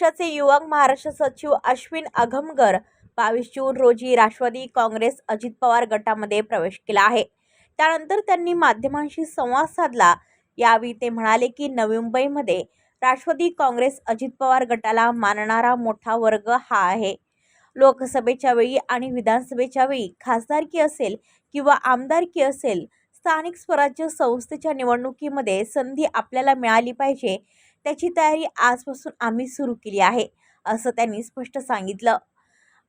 पक्षाचे युवक महाराष्ट्र सचिव अश्विन अघमगर बावीस जून रोजी राष्ट्रवादी काँग्रेस अजित पवार गटामध्ये प्रवेश केला आहे. त्यानंतर त्यांनी माध्यमांशी संवाद साधला. यावेळी ते म्हणाले की नवी मुंबईमध्ये राष्ट्रवादी काँग्रेस अजित पवार गटाला मानणारा मोठा वर्ग हा आहे. लोकसभेच्या वेळी आणि विधानसभेच्या वेळी खासदारकी असेल किंवा आमदारकी असेल स्थानिक स्वराज्य संस्थेच्या निवडणुकीमध्ये संधी आपल्याला मिळाली पाहिजे त्याची तयारी आजपासून आम्ही सुरू केली आहे असं त्यांनी स्पष्ट सांगितलं.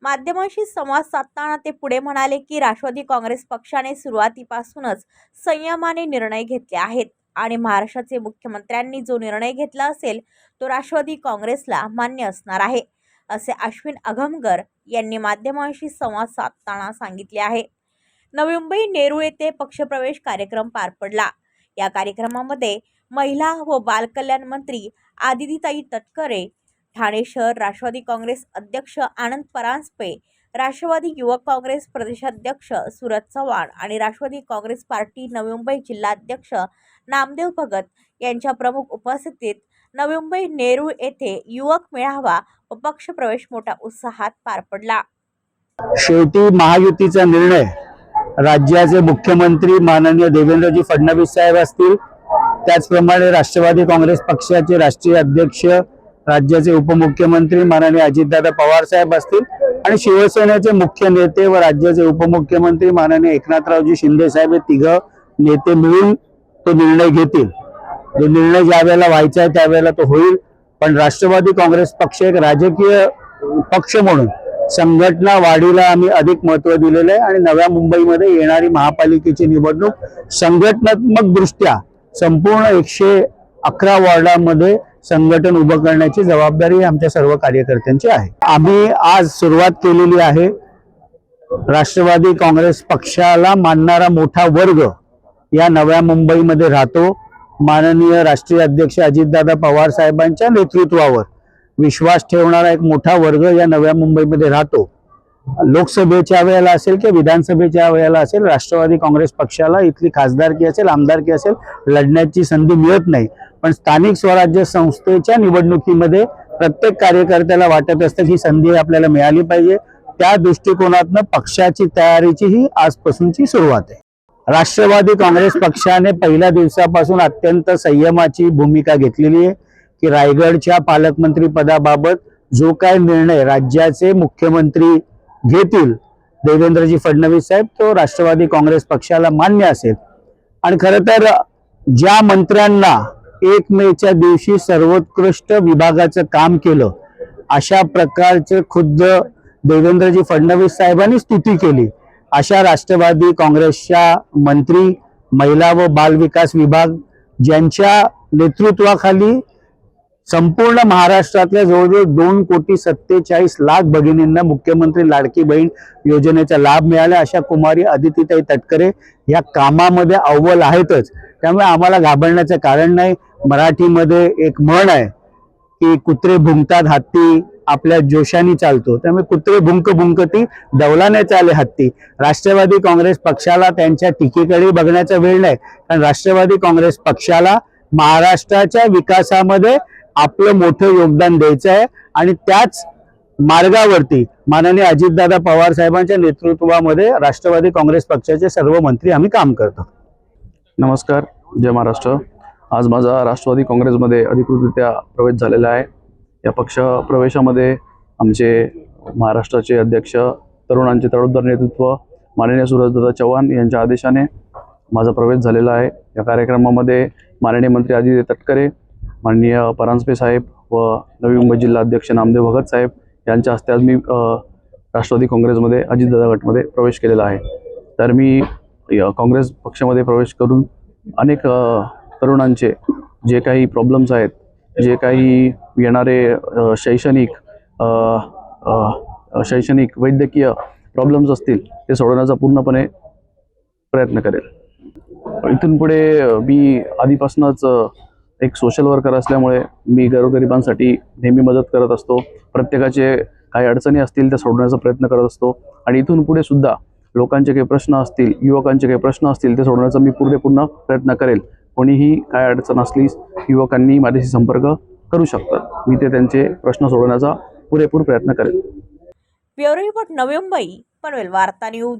माध्यमांशी संवाद साधताना ते पुढे म्हणाले की राष्ट्रवादी काँग्रेस पक्षाने सुरुवातीपासूनच संयमाने निर्णय घेतले आहेत आणि महाराष्ट्राचे मुख्यमंत्र्यांनी जो निर्णय घेतला असेल तो राष्ट्रवादी काँग्रेसला मान्य असणार आहे असे अश्विन अघमगर यांनी माध्यमांशी संवाद साधताना सांगितले आहे. नवी मुंबई नेहरू येथे पक्षप्रवेश कार्यक्रम पार पडला. या कार्यक्रमामध्ये महिला व बालकल्याण मंत्री आदितीताई तटकरे ठाणे शहर राष्ट्रवादी काँग्रेस अध्यक्ष आनंद परांजपे राष्ट्रवादी युवक काँग्रेस प्रदेशाध्यक्ष सुरज चव्हाण आणि राष्ट्रवादी काँग्रेस पार्टी नवी मुंबई जिल्हाध्यक्ष नामदेव भगत यांच्या प्रमुख उपस्थितीत नवी मुंबई नेहरू येथे युवक मेळावा व पक्षप्रवेश मोठ्या उत्साहात पार पडला. शेवटी महायुतीचा निर्णय. राज्याचे मुख्यमंत्री माननीय देवेंद्रजी फडणवीस साहेब असतील त्याचप्रमाणे राष्ट्रवादी काँग्रेस पक्षाचे राष्ट्रीय अध्यक्ष राज्याचे उपमुख्यमंत्री माननीय अजितदादा पवार साहेब असतील आणि शिवसेनेचे मुख्य नेते व राज्याचे उपमुख्यमंत्री माननीय एकनाथरावजी शिंदे साहेब हे तिघ नेते मिळून तो निर्णय घेतील. जो निर्णय ज्या वेळेला व्हायचा आहे त्यावेळेला तो होईल. पण राष्ट्रवादी काँग्रेस पक्ष एक राजकीय पक्ष म्हणून संघटना वाढीला आम्ही अधिक महत्त्व दिलेलं आहे आणि नव्या मुंबईमध्ये येणारी महापालिकेची निवडणूक संघटनात्मक दृष्ट्या संपूर्ण एकशे अकरा वॉर्डामध्ये संघटन उभं करण्याची जबाबदारी आमच्या सर्व कार्यकर्त्यांची आहे. आम्ही आज सुरुवात केलेली आहे. राष्ट्रवादी काँग्रेस पक्षाला मानणारा मोठा वर्ग या नव्या मुंबईमध्ये राहतो. माननीय राष्ट्रीय अध्यक्ष अजितदादा पवार साहेबांच्या नेतृत्वावर विश्वास ठेवणारा एक मोठा वर्ग या नव्या मुंबईमध्ये राहतो. लोकसभेच्या वेळेला असेल किंवा विधानसभेच्या वेळेला असेल राष्ट्रवादी काँग्रेस पक्षाला इथली खासदारकी असेल आमदारकी असेल लढण्याची संधी मिळत नाही. पण स्थानिक स्वराज्य संस्थेच्या निवडणुकीमध्ये प्रत्येक कार्यकर्त्याला वाटत असतं की ही संधी आपल्याला मिळाली पाहिजे. त्या दृष्टिकोनातनं पक्षाची तयारीची ही आजपासूनची सुरुवात आहे. राष्ट्रवादी काँग्रेस पक्षाने पहिल्या दिवसापासून अत्यंत संयमाची भूमिका घेतलेली आहे की रायगडच्या पालकमंत्री पदाबाबत जो काय निर्णय राज्याचे मुख्यमंत्री घेतील. देवेंद्रजी फडणवीस साहेब तो राष्ट्रवादी काँग्रेस पक्षाला मान्य असेल. आणि खरं तर ज्या मंत्र्यांना एक मेच्या दिवशी सर्वोत्कृष्ट विभागाचं काम केलं अशा प्रकारचे खुद्द देवेंद्रजी फडणवीस साहेबांनी स्तुती केली. अशा राष्ट्रवादी काँग्रेसच्या मंत्री महिला व बाल विकास विभाग ज्यांच्या नेतृत्वाखाली संपूर्ण महाराष्ट्रातल्या जवळजवळ दोन कोटी सत्तेचाळीस लाख भगिनींना मुख्यमंत्री लाडकी बहीण योजनेचा लाभ मिळाला. अशा कुमारी अदितीताई तटकरे या कामामध्ये अव्वल आहेतच. त्यामुळे आम्हाला घाबरण्याचं कारण नाही. मराठीमध्ये एक म्हण आहे की कुत्रे भुंकतात हत्ती आपल्या जोशाने चालतो. त्यामुळे कुत्रे भुंक भुंकती दौलाने चाले हत्ती. राष्ट्रवादी काँग्रेस पक्षाला त्यांच्या टीकेकडे बघण्याचा वेळ नाही. कारण राष्ट्रवादी काँग्रेस पक्षाला महाराष्ट्राच्या विकासामध्ये आपलं मोठं योगदान द्यायचं आहे. आणि त्याच मार्गावरती माननीय अजितदादा पवार साहेबांच्या नेतृत्वामध्ये राष्ट्रवादी काँग्रेस पक्षाचे सर्व मंत्री आम्ही काम करतो नमस्कार जय महाराष्ट्र. आज माझा राष्ट्रवादी काँग्रेसमध्ये अधिकृतरित्या प्रवेश झालेला आहे. या पक्ष प्रवेशामध्ये आमचे महाराष्ट्राचे अध्यक्ष तरुणांचे तडोदर नेतृत्व माननीय सूरजदादा चव्हाण यांच्या आदेशाने माझा प्रवेश झालेला आहे. या कार्यक्रमामध्ये माननीय मंत्री आदित्य तटकरे माननीय परांजपे साहेब व नवी मुंबई जिल्हा अध्यक्ष नामदेव भगत साहेब यांच्या हस्ते आज मी राष्ट्रवादी काँग्रेसमध्ये अजितदादा गटमध्ये प्रवेश केलेला आहे. तर मी काँग्रेस पक्षामध्ये प्रवेश करून अनेक तरुणांचे जे काही प्रॉब्लेम्स आहेत जे काही येणारे शैक्षणिक शैक्षणिक वैद्यकीय प्रॉब्लेम्स असतील ते सोडवण्याचा पूर्णपणे प्रयत्न करेल. इथून पुढे मी आधीपासूनच एक सोशल वर्कर असल्यामुळे मी गरोगरिबांसाठी नेहमी मदत करत असतो. प्रत्येकाचे काही अडचणी असतील त्या सोडवण्याचा प्रयत्न करत असतो. आणि इथून पुढे सुद्धा लोकांचे काही प्रश्न असतील युवकांचे काही प्रश्न असतील ते सोडवण्याचा मी पुढे पूर्ण प्रयत्न करेल. कोणीही काय अडचण असली युवकांनी माझ्याशी संपर्क करू शकतात. मी ते त्यांचे प्रश्न सोडवण्याचा पुरेपूर प्रयत्न करेल. ब्युरो रिपोर्ट नवी मुंबई पनवेल वार्ता न्यूज.